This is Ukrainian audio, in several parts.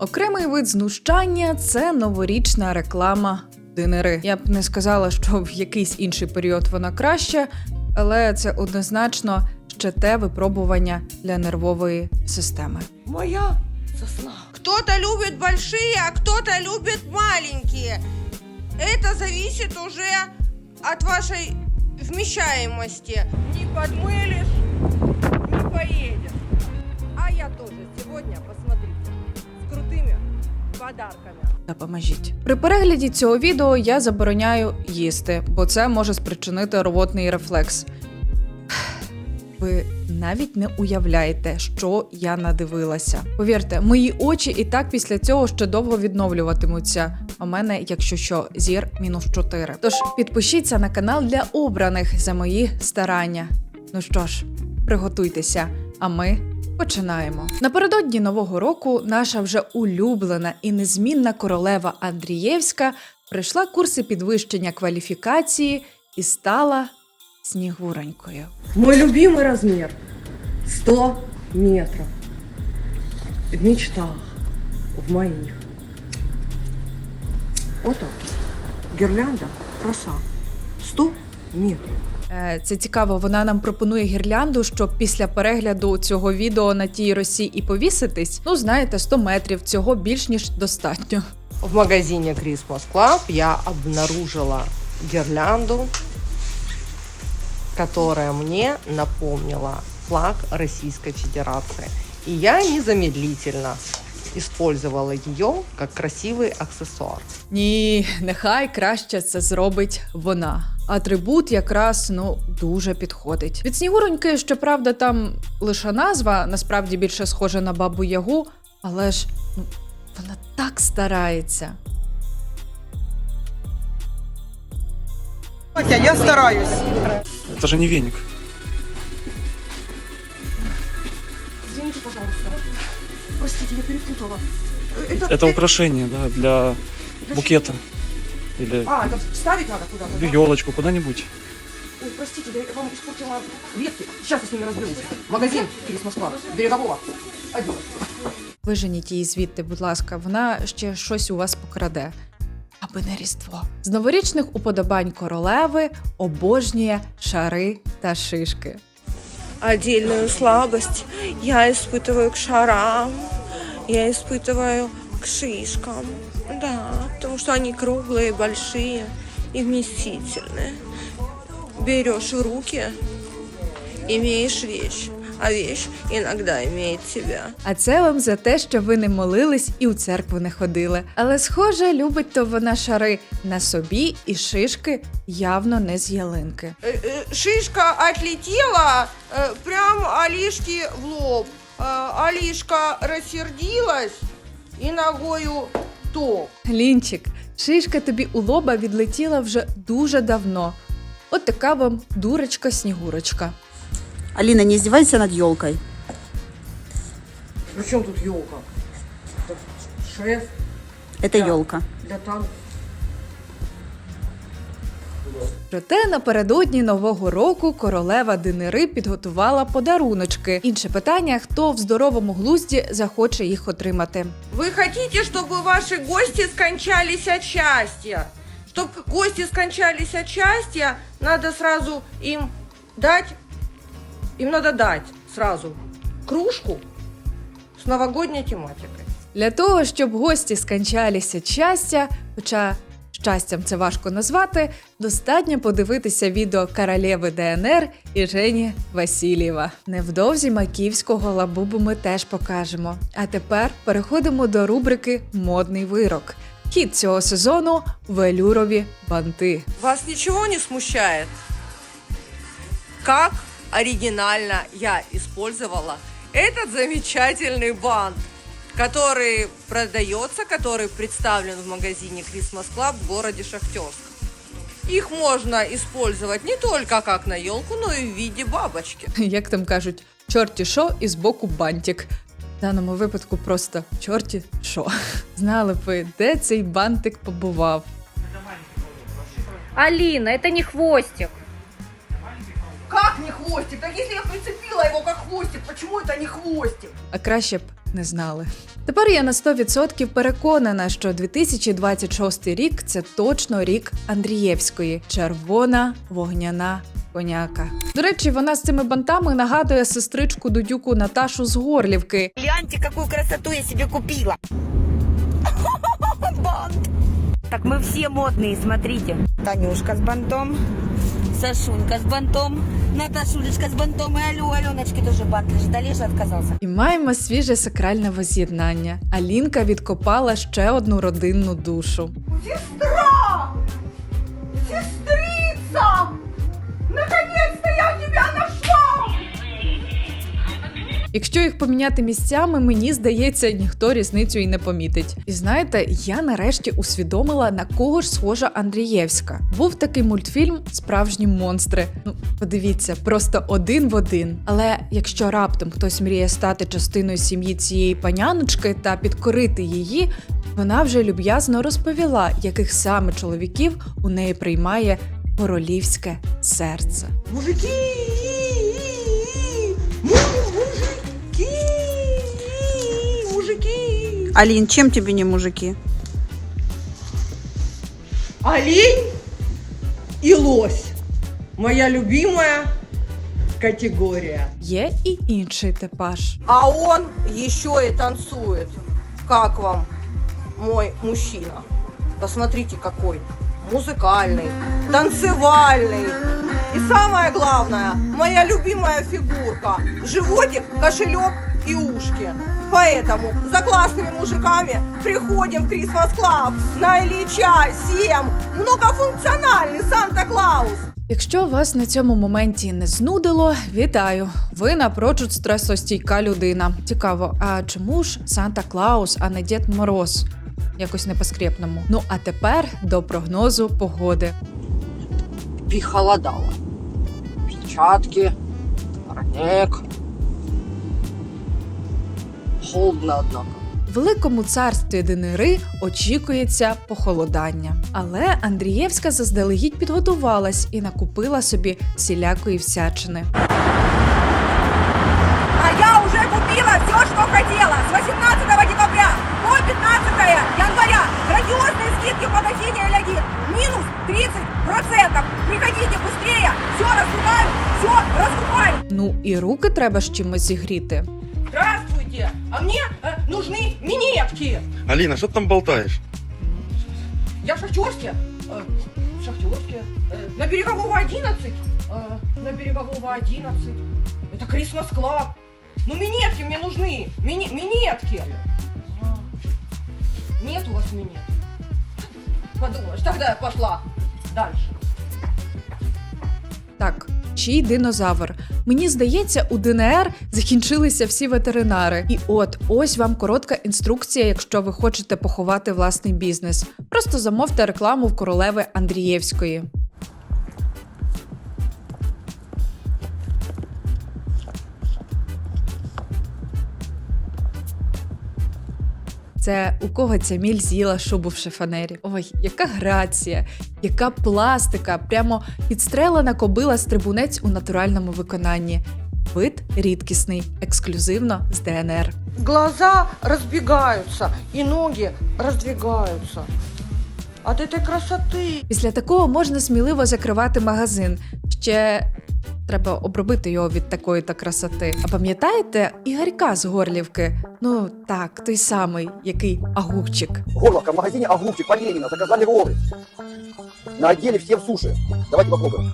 Окремий вид знущання це новорічна реклама динери. Я б не сказала, що в якийсь інший період вона краще, але це однозначно ще те випробування для нервової системи. Моя сосна. Кто-то любит большие, а кто-то любит маленькие. Это зависит уже от вашей вмещаемости. Не подмылишь, не поедешь. А я тоже сегодня, посмотрите, с крутыми подарками. Допоможіть. При перегляді цього відео я забороняю їсти, бо це може спричинити рвотний рефлекс. Ви навіть не уявляєте, що я надивилася. Повірте, мої очі і так після цього ще довго відновлюватимуться. У мене, якщо що, зір мінус 4. Тож підпишіться на канал для обраних за мої старання. Ну що ж, приготуйтеся, а ми починаємо. Напередодні нового року наша вже улюблена і незмінна королева Андрієвська пройшла курси підвищення кваліфікації і стала снігуронькою. Мой любимый размер 100 метров. В мечтах, в моих. Вот так. Гирлянда, краса. 100 метров. Е, Це цікаво, вона нам пропонує гірлянду, щоб після перегляду цього відео на тій росі і повіситись. Ну, знаєте, 100 метрів цього більш ніж достатньо. В магазине Christmas Club я обнаружила гирлянду, которая мне напомнила флаг Российской Федерации. И я незамедлительно использовала ее как красивый аксессуар. Ні, нехай краще це зробить вона Атрибут якраз ну дуже підходить. Від снігуроньки, щоправда, там лише назва, насправді більше схожа на бабу Ягу, але ж ну, вона так старається. Хотя я стараюсь. Это же не веник. Извините, пожалуйста. Простите, я перепутала. Это, Это украшение, да, для букета. Или А, это вставить надо куда-то? да? елочку, куда-нибудь. Ой, простите, я вам испортила ветки. Сейчас я с ними разберусь. Магазин Крис Москва. Берегового. Один. Виженіть її звідти, будь ласка, вона ще щось у вас покраде. Аби не різдво. З новорічних уподобань королеви обожнює шари та шишки. Отдельную слабость я испытываю к шарам, я испытываю к шишкам. Да, потому что они круглые, большие и вместительные. Берешь в руки, имеешь вещь, а вещь иногда имеет тебя. А це вам за те, що ви не молились і у церкву не ходили. Але, схоже, любить то вона шари на собі і шишки явно не з ялинки. Э, э, Шишка отлетела э, прям Алишке в лоб. Э, Алишка рассердилась и ногою топ. Глінчик, шишка тобі у лоба відлетіла вже дуже давно. От така вам дурочка-снігурочка. Аліна, не здівайся над йолкою. При чому тут йолка? Шеф Це йолка. елка. для танцев. Проте напередодні нового року королева Динери підготувала подаруночки. Інше питання: хто в здоровому глузді захоче їх отримати. Вы хотите, чтобы ваши гости скончались от счастья? Чтобы гости скончались от счастья, надо сразу им дать, им надо дать сразу кружку с новогодней тематикой. Для того, щоб гості скончалися від щастя, хоча щастям це важко назвати, достатньо подивитися відео королеви ДНР і Жені Васильєва. Невдовзі маківського лабубу ми теж покажемо. А тепер переходимо до рубрики Модний вирок. Хід цього сезону велюрові банти. Вас ничего не смущает? Как оригинально я использовала этот замечательный бант, который продается, который представлен в магазине Christmas Club в городе Шахтерск. Их можно использовать не только как на елку, но и в виде бабочки. Як там кажуть, чорті шо і збоку бантик. В даному випадку просто чорті шо. Знали б ви, де цей бантик побував. Алина, это не хвостик. Как не хвостик? Так если я прицепила его как хвостик, почему это не хвостик? А краще б не знали. Тепер я на 100% переконана, що 2026 рік це точно рік Андрієвської червона вогняна коняка. До речі, вона з цими бантами нагадує сестричку Дудюку Наташу з Горлівки. Гляньте, какую красоту я себе купила. Бант. Так мы все модные, смотрите. Танюшка с бантом, Сашунька с бантом, Наташулечка з бантом і Алю, Альоночки дуже бант далі Олежа відказався. І маємо свіже сакральне воз'єднання. Алінка відкопала ще одну родинну душу. Сестра! Якщо їх поміняти місцями, мені здається, ніхто різницю і не помітить. І знаєте, я нарешті усвідомила, на кого ж схожа Андрієвська. Був такий мультфільм Справжні монстри. Ну, подивіться, просто один в один. Але якщо раптом хтось мріє стати частиною сім'ї цієї паняночки та підкорити її, вона вже люб'язно розповіла, яких саме чоловіків у неї приймає королівське серце. Мужики! Алин, чем тебе не мужики? Олень и лось. Моя любимая категория. Є і інший типаж. А он еще и танцует. Как вам, мой мужчина? Посмотрите, какой. Музыкальный, танцевальный. И самое главное, моя любимая фигурка. Животик, кошелек и ушки. Поэтому за классными мужиками приходим в Christmas Club на Ильича 7. Многофункциональный Санта-Клаус. Якщо вас на цьому моменті не знудило, вітаю! Ви напрочуд стресостійка людина. Цікаво, а чому ж Санта Клаус, а не Дід Мороз? Якось не по-скрєпному. Ну а тепер до прогнозу погоди. Похолодало. Перчатки, воротник. Холодно, однако. В великому царстві Денири очікується похолодання. Але Андрієвська заздалегідь підготувалась і накупила собі всілякої всячини. А я уже купила все, что хотела. С 18 декабря по 15 января. Грандиозные скидки в магазине Элегит. Минус 30%. Приходите быстрее. Все раскупаю, все раскупаю. Ну і руки треба з чимось зігріти. Здравствуйте. А мне э, нужны минетки. Алина, что ты там болтаешь? Я в Шахтерске. Э, в Шахтерске. Э, на Берегового 11. Э, на Берегового 11. Это Крисмас Клаб. Ну, минетки мне нужны. Мини- минетки. А, Нет у вас минет. Подумаешь, тогда я пошла дальше. Так, чий динозавр? Мені здається, у ДНР закінчилися всі ветеринари. І от ось вам коротка інструкція, якщо ви хочете поховати власний бізнес. Просто замовте рекламу в королеви Андрієвської. Це у кого ця міль з'їла шубу в шифонері. Ой, яка грація, яка пластика, прямо підстрелена кобила стрибунець у натуральному виконанні. Вид рідкісний, ексклюзивно з ДНР. Глаза разбегаются и ноги раздвигаются. От этой красоты. Після такого можна сміливо закривати магазин. Ще треба обробити його від такої та красоти. А пам'ятаєте Ігорька з Горлівки? Ну так, той самий, який агурчик. Горловка, в магазине огурчик по заказали роллы. На отделе все в суши. Давайте вкусно.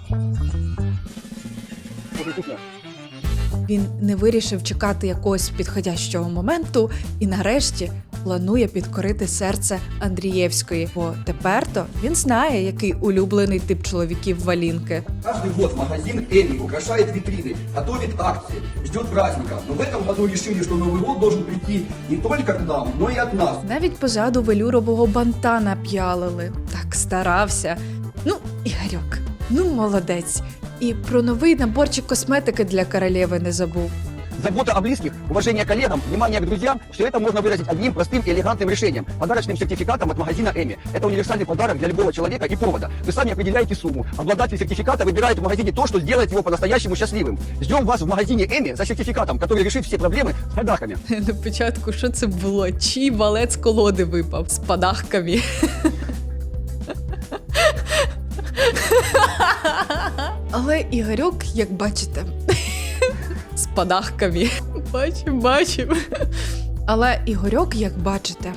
Він не вирішив чекати якогось підходящого моменту і нарешті планує підкорити серце Андрієвської, бо тепер то він знає, який улюблений тип чоловіків валінки. Каждый год магазин Эми украшает витрины, готовит акции, ждет праздников. Но в этом году решили, что Новый год должен прийти не только к нам, но и от нас. Навіть позаду велюрового банта нап'ялили. Так старався. Ну, Ігорьок, ну молодець. І про новий наборчик косметики для королеви не забув. забота о близких, уважение к коллегам, внимание к друзьям, все это можно выразить одним простым и элегантным решением – подарочным сертификатом от магазина Эми. Это универсальный подарок для любого человека и повода. Вы сами определяете сумму. Обладатель сертификата выбирает в магазине то, что сделает его по-настоящему счастливым. Ждем вас в магазине Эми за сертификатом, который решит все проблемы с подарками. На початку що це було? Чий валець колоди випав з падахками? Але Ігорьок, як бачите, з падахками. Бачим, бачим. Але Ігорьок, як бачите,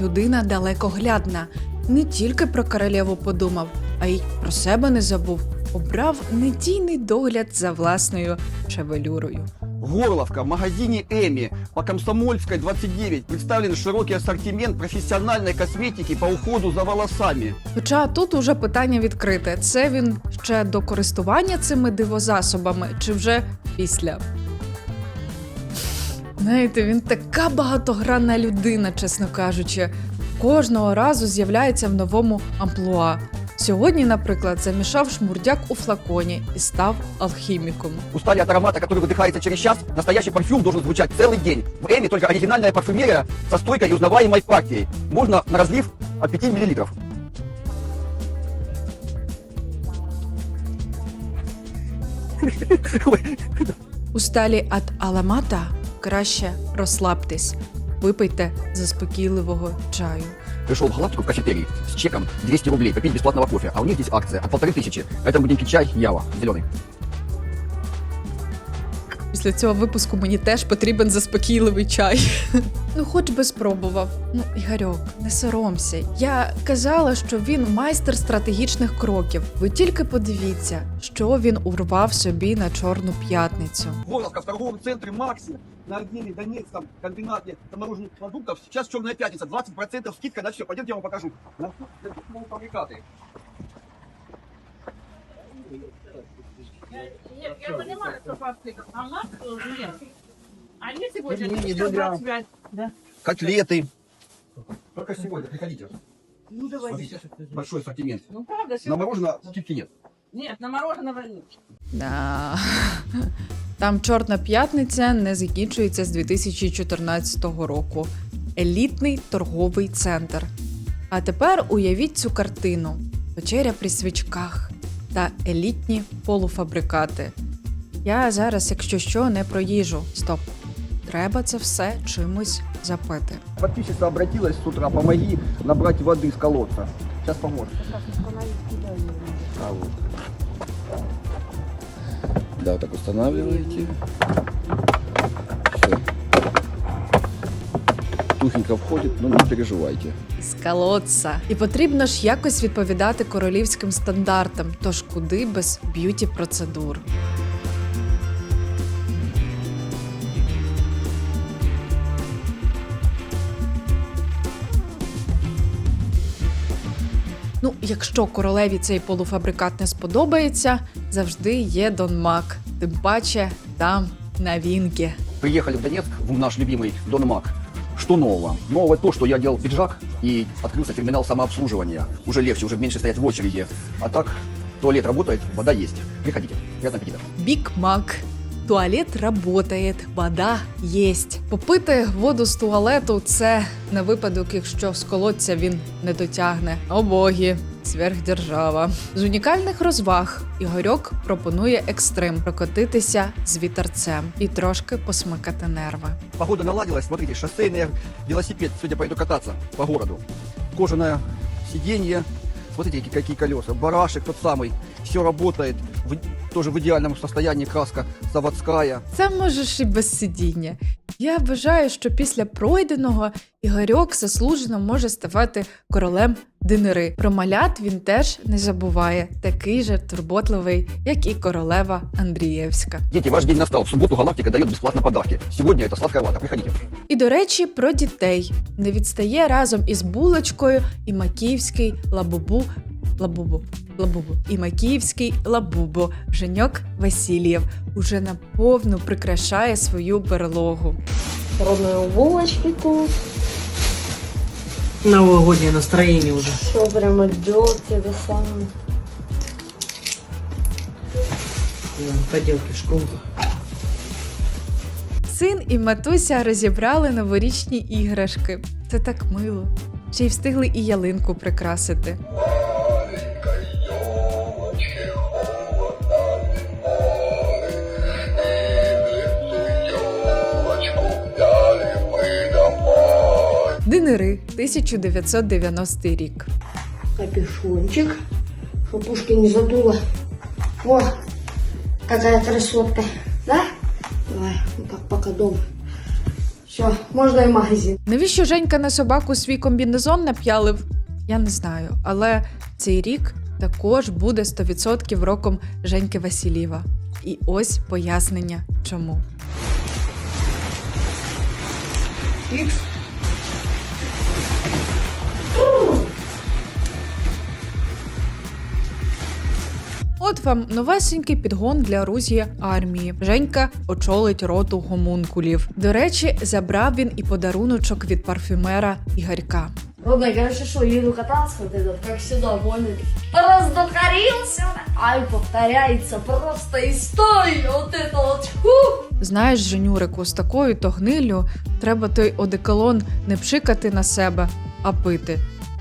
людина далекоглядна. Не тільки про королеву подумав, а й про себе не забув. Обрав недійний догляд за власною шевелюрою. Горловка в магазине Эми по Комсомольской 29 представлен широкий ассортимент профессиональной косметики по уходу за волосами. Хоча тут уже питання відкрите: це він ще до користування цими дивозасобами, чи вже після. Знаєте, він така багатогранна людина, чесно кажучи. Кожного разу з'являється в новому амплуа. Сьогодні, наприклад, замішав шмурдяк у флаконі і став алхіміком. Устали от аромата, который выдыхается через час? Настоящий парфюм должен звучать целый день. В Эми только оригинальная парфюмерия со стойкой и узнаваемой партией. Можно на разлив от 5 миллилитров. Ой, Усталі від аламата краще розслабтесь, випийте заспокійливого чаю. Пришел в галактику в кафетерий с чеком 200 рублей попить бесплатного кофе, а у них здесь акция от полторы тысячи. Это будем пить чай Ява, зеленый. Після цього випуску мені теж потрібен заспокійливий чай. Ну, хоч би спробував. Ну, Ігорьок, не соромся. Я казала, що він майстер стратегічних кроків. Ви тільки подивіться, що він урвав собі на чорну п'ятницю. Горловка в торговом центре Макси на отделе Донецком комбинате замороженных продуктов. Сейчас черная пятница, 20% скидка на все. Пойдемте я вам покажу. На полуфабрикаты. Нет, я понимаю, что по аптекам, а у нас э, нет. Они сегодня Пельмени, 325. Котлеты. Только сегодня, приходите. Ну, давайте. Смотрите, большой ассортимент. Ну, правда, На сегодня... мороженое скидки нет. Нет, на мороженого нет. Да. Там Чорна п'ятниця не закінчується з 2014 року. Елітний торговий центр. А тепер уявіть цю картину: вечеря при свічках та елітні полуфабрикати. Я зараз, якщо що, не про їжу. Стоп. Треба це все чимось запити. Подписчица обратилась с утра, помоги набрать воды из колодца. Сейчас поможет. А вот. Да, вот так устанавливаете. Все. Тухенько входит, но не переживайте. з колодца. І потрібно ж якось відповідати королівським стандартам, тож куди без б'юті процедур. Якщо королеві цей полуфабрикат не сподобається, завжди є Дон Мак. Тим паче там новинки. Приехали в Донецк, в наш любимый Дон Мак. Что нового? Новое то, что я делал пиджак и открылся терминал самообслуживания. Уже легче, уже меньше стоять в очереди. А так, туалет работает, вода есть. Приходите. Приятного аппетита. Биг Мак. Туалет работает, вода єсть. Попити воду з туалету це на випадок, якщо з колодця він не дотягне. О боги, сверхдержава. З унікальних розваг Ігорьок пропонує екстрим прокотитися з вітерцем і трошки посмикати нерви. Погода наладилась, смотрите, шоссейный велосипед. Сегодня пойду кататься по городу. Кожаное сиденье, смотрите, какие колеса. Барашек тот самый, все работает. В- тоже в идеальном состоянии, краска заводская. Це можеш і без сидіння. Я вважаю, що після пройденого Ігорьок заслужено може ставати королем динери. Про малят він теж не забуває, такий же турботливий, як і королева Андрієвська. Дети, ваш день настал. В субботу Галактика дает бесплатно подарки. Сегодня это сладкая вата. Приходите. І до речі, про дітей не відстає разом із булочкою і макіївський лабубу. Лабубу, лабубу і макіївський лабубу Женьок Васильєв уже наповну прикрашає свою берлогу. Ровные булочки тут. Новогоднее настроение уже. Все прям идет это самое. Поделки в школу. Син і матуся розібрали новорічні іграшки. Це так мило. Ще й встигли і ялинку прикрасити. Динери, 1990 рік. Капюшончик, чтобы ушки не задуло. О, какая красотка. Да? Давай, ну так, пока дома. Все, можно и в магазин. Навіщо Женька на собаку свій комбінезон нап'ялив? Я не знаю, але цей рік також буде 100% роком Женьки Василєва. І ось пояснення чому. Икс. От вам новесенький підгон для Рузії армії. Женька очолить роту гомункулів. До речі, забрав він і подаруночок від парфюмера Ігорька. Ладно, короче, что, еду кататься, вот этот, как всегда, понял? Раздухарился, ай, повторяется просто история, вот это вот, фу. Знаєш, Женюрику, з такою то гниллю треба той одеколон не пшикати на себе, а пити.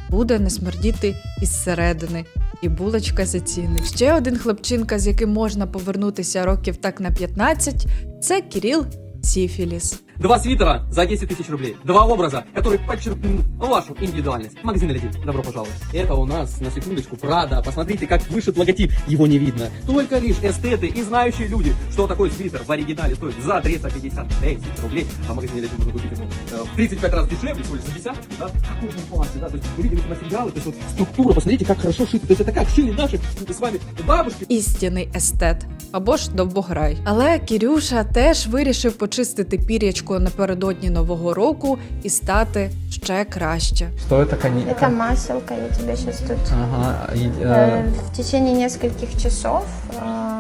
Буде не смердіти із середини. І булочка зацінив. Ще один хлопчинка, з яким можна повернутися років так на 15, це Кіріл Сіфіліс. Два свитера за 10 тысяч рублей. Два образа, которые подчеркнут вашу индивидуальность. Магазин «Леди», добро пожаловать. Это у нас, на секундочку, Прада. Посмотрите, как вышит логотип. Его не видно. Только лишь эстеты и знающие люди, что такой свитер в оригинале стоит за 350 тысяч рублей. А в магазине «Леди» можно купить его э, в 35 раз дешевле, всего лишь за 50. Да? В кожаном классе, да? То есть вы видите материалы, то есть вот структура, посмотрите, как хорошо шито. То есть это как шили наши с вами бабушки. істинний естет або ж довбограй. Але Кірюша теж вирішив почистити пір'ячко напередодні нового року і стати ще краще. Что это кони? Это маселка, я тебе сейчас тут... Ага. и, Э, э, В течение нескольких часов э,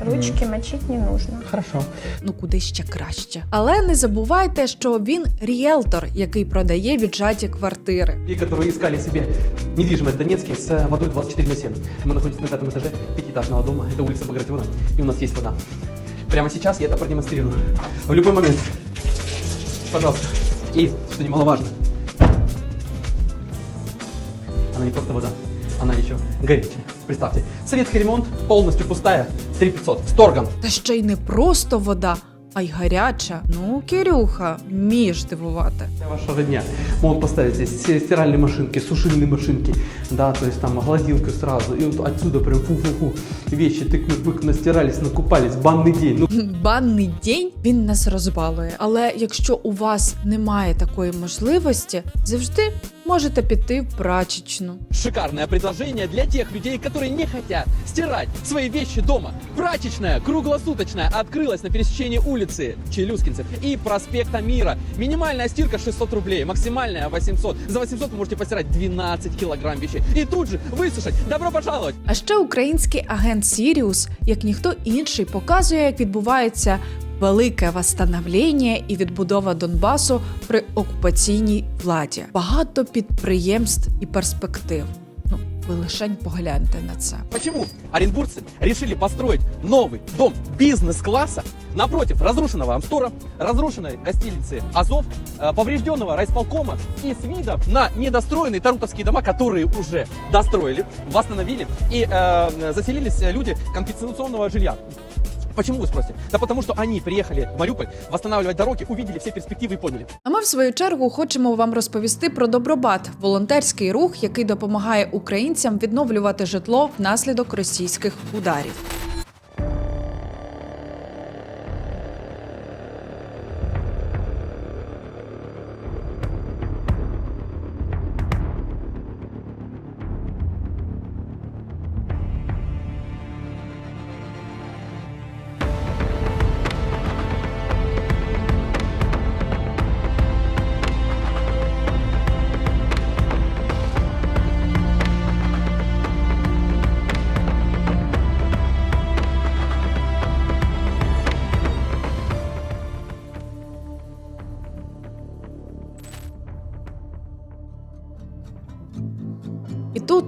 ручки мочить не нужно. Хорошо. Ну куди ще краще. Але не забувайте, що він ріелтор, який продає віджаті квартири. Людей, которые искали себе недвижимость в Донецке с водой 24 на 7. Мы находимся на пятом этаже пятиэтажного дома. Это улица Багратиона. И у нас есть вода. Прямо сейчас я это продемонстрирую. В любой момент. Пожалуйста. И, что немаловажно, она не просто вода, она еще горячая. Представьте, советский ремонт, полностью пустая, 3500, с торгом. Та ще й не просто вода, а й гаряча. Ну, Кирюха, вмієш дивувати. Для вашего дня могут поставить здесь все стиральные машинки, сушильные машинки, да, то есть там гладилку сразу, и вот отсюда прям фу-фу-фу, вещи тык-мык настирались, накупались, банный день, ну Банний день він нас розбалує. Але якщо у вас немає такої можливості, завжди можете піти в прачечну. Шикарное предложение для тех людей, которые не хотят стирать свои вещи дома. Прачечная, круглосуточная, открылась на пересечении улицы Челюскинцев и проспекта Мира. Минимальная стирка 600 рублей, максимальная 800. За 800 вы можете постирать 12 килограмм вещей. И тут же высушить. Добро пожаловать! А ще український агент Сіріус, як ніхто інший, показує, як відбувається велике восстановлення і відбудова Донбасу при окупаційній владі. Багато підприємств і перспектив. Ну, ви лишень погляньте на це. Почему оренбургцы решили построить новый дом бизнес-класса напротив разрушенного Амстора, разрушенной гостиницы Азов, э, поврежденного райсполкома и с видом на недостроенные тарутовские дома, которые уже достроили, восстановили и э, заселились люди компенсационного жилья. Почему вы спросите? Да потому что они приехали в Маріуполь восстанавливать дороги, увидели все перспективы и поняли. А ми, в свою чергу, хочемо вам розповісти про Добробат волонтерський рух, який допомагає українцям відновлювати житло внаслідок російських ударів.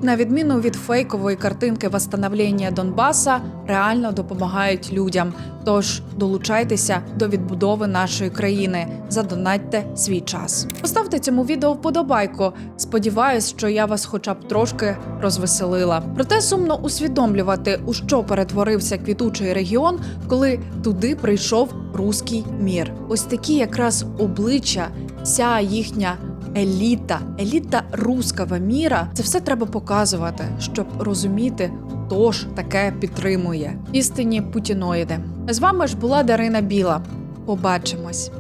На відміну від фейкової картинки восстановлення Донбаса, реально допомагають людям. Тож долучайтеся до відбудови нашої країни, задонатьте свій час. Поставте цьому відео вподобайку. Сподіваюсь, що я вас хоча б трошки розвеселила. Проте сумно усвідомлювати, у що перетворився квітучий регіон, коли туди прийшов руський мір. Ось такі якраз обличчя, вся їхня еліта, еліта руского міра. Це все треба показувати, щоб розуміти, хто ж таке підтримує. Істинні путіноїди. З вами ж була Дарина Біла. Побачимось.